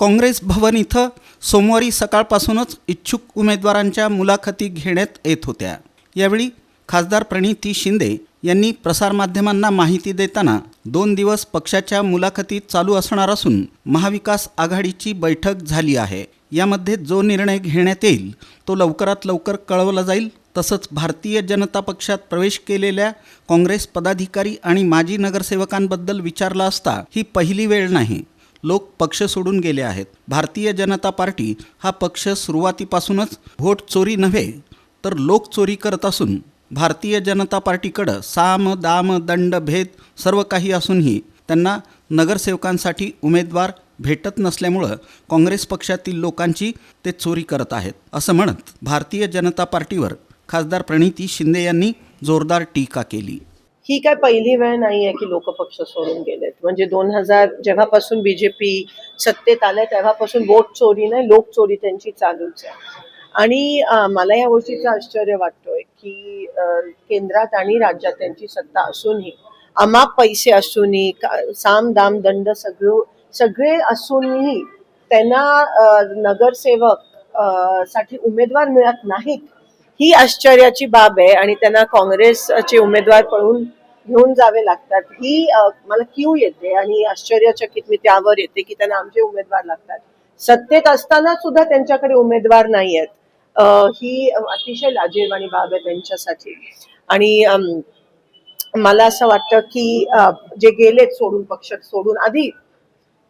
काँग्रेस भवन इथं सोमवारी सकाळपासूनच इच्छुक उमेदवारांच्या मुलाखती घेण्यात येत होत्या. यावेळी खासदार प्रणिती शिंदे यांनी प्रसारमाध्यमांना माहिती देताना दोन दिवस पक्षाच्या मुलाखती चालू असणार असून महाविकास आघाडीची बैठक झाली आहे. यामध्ये जो निर्णय घेण्यात येईल तो लवकरात लवकर कळवला जाईल. तसंच भारतीय जनता पक्षात प्रवेश केलेल्या काँग्रेस पदाधिकारी आणि माजी नगरसेवकांबद्दल विचारला असता ही पहिली वेळ नाही. लोक पक्ष सोडून गेले आहेत. भारतीय जनता पार्टी हा पक्ष सुरुवातीपासूनच व्होट चोरी नव्हे तर लोक चोरी करत असून भारतीय जनता पार्टीकडं साम दाम दंड भेद सर्व काही असूनही त्यांना नगरसेवकांसाठी उमेदवार भेटत नसल्यामुळं काँग्रेस पक्षातील लोकांची ते चोरी करत आहेत. असं म्हणत भारतीय जनता पार्टीवर खासदार प्रणिती शिंदे यांनी जोरदार टीका केली. ही काय पहिली वेळ नाही आहे की लोक पक्ष सोडून गेलेत. म्हणजे दोन हजार जेव्हापासून बीजेपी सत्तेत आलंय तेव्हापासून वोट चोरी नाही लोक चोरी त्यांची चालूच आहे. आणि मला या गोष्टीचं आश्चर्य वाटतोय की केंद्रात आणि राज्यात त्यांची सत्ता असूनही अमाप पैसे असूनही साम दाम दंड सगळं सगळे असूनही त्यांना नगरसेवकसाठी उमेदवार मिळत नाहीत. ही आश्चर्याची बाब आहे आणि त्यांना काँग्रेसचे उमेदवार पळून घेऊन जावे लागतात. ही मला क्यू येते आणि आश्चर्यचकित मी त्यावर येते की त्यांना आमचे उमेदवार लागतात. सत्तेत असताना सुद्धा त्यांच्याकडे उमेदवार नाही आहेत ही अतिशय लाजीरवाणी बाब आहे त्यांच्यासाठी. आणि मला असं वाटतं की जे गेलेत सोडून पक्ष सोडून आधी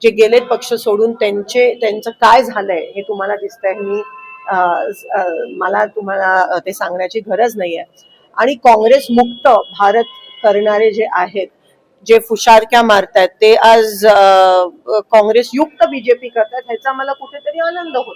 जे गेलेत पक्ष सोडून त्यांचे त्यांचं काय झालंय हे तुम्हाला दिसतंय. मी मला तुम्हाला ते सांगण्याची गरज नाही आहे आणि काँग्रेस मुक्त भारत करणारे जे आहेत जे फुशारक्या मारतायत ते आज काँग्रेस युक्त बीजेपी करतात ह्याचा मला कुठेतरी आनंद होतो.